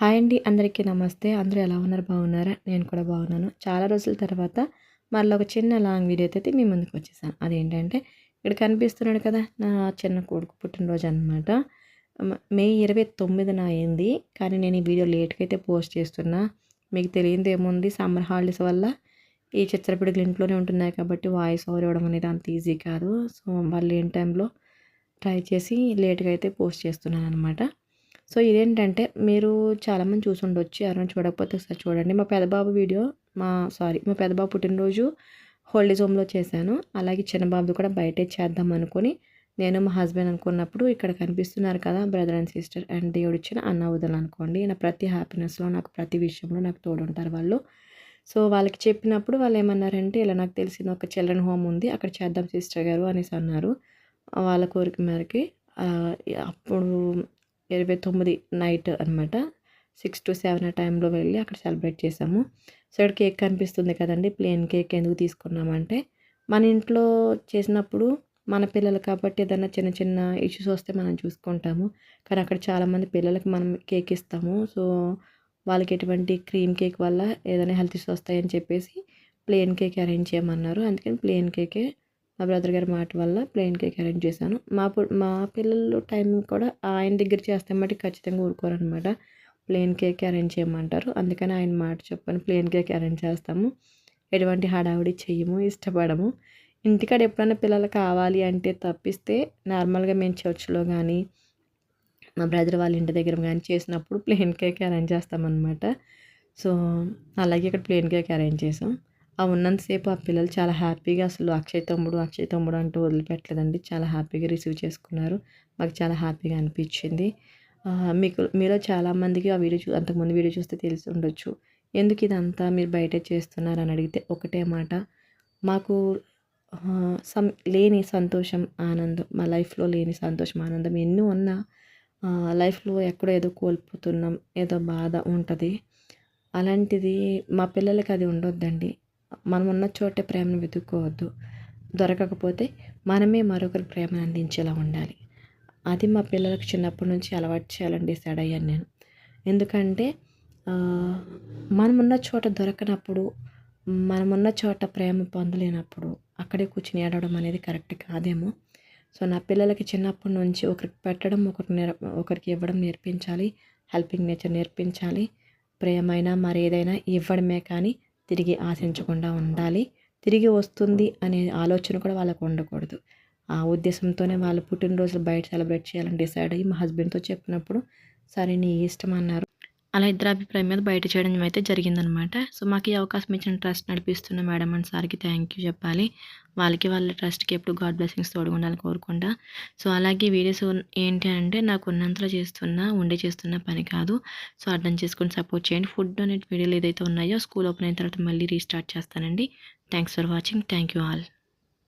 Hi అండి అందరికీ నమస్తే. అందరూ ఎలా ఉన్నారు? బాగున్నారా? నేను కూడా బాగున్నాను. చాలా రోజుల తర్వాత మళ్ళీ ఒక చిన్న లాంగ్ వీడియో అయితే మీ ముందుకు వచ్చేసాను. అదేంటంటే ఇక్కడ కనిపిస్తున్నాడు కదా నా చిన్న కొడుకు పుట్టినరోజు అనమాట మే ఇరవై తొమ్మిదిన అయింది. కానీ నేను ఈ వీడియో లేట్గా అయితే పోస్ట్ చేస్తున్నా. మీకు తెలియదు ఏముంది? సమ్మర్ హాలిడేస్ వల్ల ఈ చిత్రపిడుగులు ఇంట్లోనే ఉంటున్నాయి కాబట్టి వాయిస్ ఓవర్ ఇవ్వడం అనేది అంత ఈజీ కాదు. సో వాళ్ళు ఏం టైంలో ట్రై చేసి లేట్గా అయితే పోస్ట్ చేస్తున్నాను అనమాట సో ఇదేంటంటే మీరు చాలామంది చూసి ఉండొచ్చు ఎవరైనా చూడకపోతే ఒకసారి చూడండి. మా పెద్దబాబు వీడియో మా సారీ మా పెద్దబాబు పుట్టినరోజు హోల్డేజ్ హోమ్లో చేశాను. అలాగే చిన్నబాబు కూడా బయటే చేద్దాం అనుకుని నేను మా హస్బెండ్ అనుకున్నప్పుడు ఇక్కడ కనిపిస్తున్నారు కదా బ్రదర్ అండ్ సిస్టర్ అండ్ దేవుడు ఇచ్చిన అన్న వదలు అనుకోండి. నా ప్రతి హ్యాపీనెస్లో నాకు ప్రతి విషయంలో నాకు తోడుంటారు వాళ్ళు. సో వాళ్ళకి చెప్పినప్పుడు వాళ్ళు ఏమన్నారంటే ఇలా నాకు తెలిసిన ఒక చిల్డ్రన్ హోమ్ ఉంది అక్కడ చేద్దాం సిస్టర్ గారు అనేసి అన్నారు. వాళ్ళ కోరిక మేరకి అప్పుడు ఇరవై తొమ్మిది నైట్ అనమాట సిక్స్ టు సెవెన్ ఆ టైంలో వెళ్ళి అక్కడ సెలబ్రేట్ చేసాము. సో ఇక్కడ కేక్ కనిపిస్తుంది కదండి. ప్లేన్ కేక్ ఎందుకు తీసుకున్నామంటే మన ఇంట్లో చేసినప్పుడు మన పిల్లలు కాబట్టి ఏదైనా చిన్న చిన్న ఇష్యూస్ వస్తే మనం చూసుకుంటాము. కానీ అక్కడ చాలామంది పిల్లలకి మనం కేక్ ఇస్తాము. సో వాళ్ళకి ఎటువంటి క్రీమ్ కేక్ వల్ల ఏదైనా హెల్త్ ఇష్యూస్ వస్తాయని చెప్పేసి ప్లేన్ కేక్ అరేంజ్ చేయమన్నారు. అందుకని ప్లేన్ కేకే మా బ్రదర్ గారి మాట వల్ల ప్లేన్ కేక్ అరేంజ్ చేశాను. మా మా పిల్లలు టైం కూడా ఆయన దగ్గర చేస్తే మట్టి ఖచ్చితంగా ఊరుకోరనమాట ప్లేన్ కేక్ అరేంజ్ చేయమంటారు. అందుకని ఆయన మాట చెప్పని. ప్లెయిన్ కేక్ అరేంజ్ చేస్తాము. ఎటువంటి హడావిడి చెయ్యము ఇష్టపడము. ఇంటికాడ ఎప్పుడైనా పిల్లలు కావాలి అంటే తప్పిస్తే నార్మల్గా మేము చర్చ్లో కానీ మా బ్రదర్ వాళ్ళ ఇంటి దగ్గర కానీ చేసినప్పుడు ప్లేన్ కేక్ అరేంజ్ చేస్తామన్నమాట. సో అలాగే ఇక్కడ ప్లేన్ కేక్ అరేంజ్ చేసాం ఆ ఉన్నంతసేపు ఆ పిల్లలు చాలా హ్యాపీగా అసలు అక్షయ్ తమ్ముడు అక్షయ్ తమ్ముడు అంటూ వదిలిపెట్టలేదండి. చాలా హ్యాపీగా రిసీవ్ చేసుకున్నారు. మాకు చాలా హ్యాపీగా అనిపించింది. మీకు మీలో చాలామందికి ఆ వీడియో చూ అంతకుముందు వీడియో చూస్తే తెలిసి ఉండొచ్చు. ఎందుకు ఇదంతా మీరు బయట చేస్తున్నారు అని అడిగితే ఒకటే మాట. మాకు సం లేని సంతోషం ఆనందం మా లైఫ్లో లేని సంతోషం ఆనందం ఎన్నో ఉన్నా లైఫ్లో ఎక్కడో ఏదో కోల్పోతున్నాం ఏదో బాధ ఉంటుంది. అలాంటిది మా పిల్లలకి అది ఉండొద్దండి. మనం ఉన్న చోటే ప్రేమను వెతుక్కోవద్దు. దొరకకపోతే మనమే మరొకరి ప్రేమను అందించేలా ఉండాలి. అది మా పిల్లలకు చిన్నప్పటి నుంచి అలవాటు చేయాలని డిసైడ్ అయ్యాను నేను. ఎందుకంటే మనమున్న చోట దొరకనప్పుడు మనమున్న చోట ప్రేమ పొందలేనప్పుడు అక్కడే కూర్చుని ఏడవడం అనేది కరెక్ట్ కాదేమో. సో నా పిల్లలకి చిన్నప్పటి నుంచి ఒకరికి పెట్టడం ఒకరికి నేర్ ఒకరికి ఇవ్వడం నేర్పించాలి. హెల్పింగ్ నేచర్ నేర్పించాలి. ప్రేమైనా మరి ఏదైనా ఇవ్వడమే కానీ తిరిగి ఆశించకుండా ఉండాలి. తిరిగి వస్తుంది అనే ఆలోచన కూడా వాళ్ళకు ఉండకూడదు. ఆ ఉద్దేశంతోనే వాళ్ళు పుట్టినరోజులు బయట సెలబ్రేట్ చేయాలని డిసైడ్ అయ్యి మా హస్బెండ్తో చెప్పినప్పుడు సరే నీ ఇష్టం అన్నారు. అలా ఇద్దరు అభిప్రాయం మీద బయట చేయడం అయితే జరిగిందనమాట. సో మాకు ఈ అవకాశం ఇచ్చిన ట్రస్ట్ నడిపిస్తున్న మేడం అండ్ సార్కి థ్యాంక్ యూ చెప్పాలి. వాళ్ళకి వాళ్ళ ట్రస్ట్కి ఎప్పుడు గాడ్ బ్లెస్సింగ్స్ తోడుకుండాలని కోరుకుంటా. సో అలాగే వీడియోస్ ఏంటి అంటే నాకు ఉన్నంతలో చేస్తున్నా ఉండే చేస్తున్న పని కాదు. సో అర్థం చేసుకొని సపోర్ట్ చేయండి. ఫుడ్ అనే వీడియోలు ఏదైతే ఉన్నాయో స్కూల్ ఓపెన్ అయిన తర్వాత మళ్ళీ రీస్టార్ట్ చేస్తానండి. Thanks for watching thank you all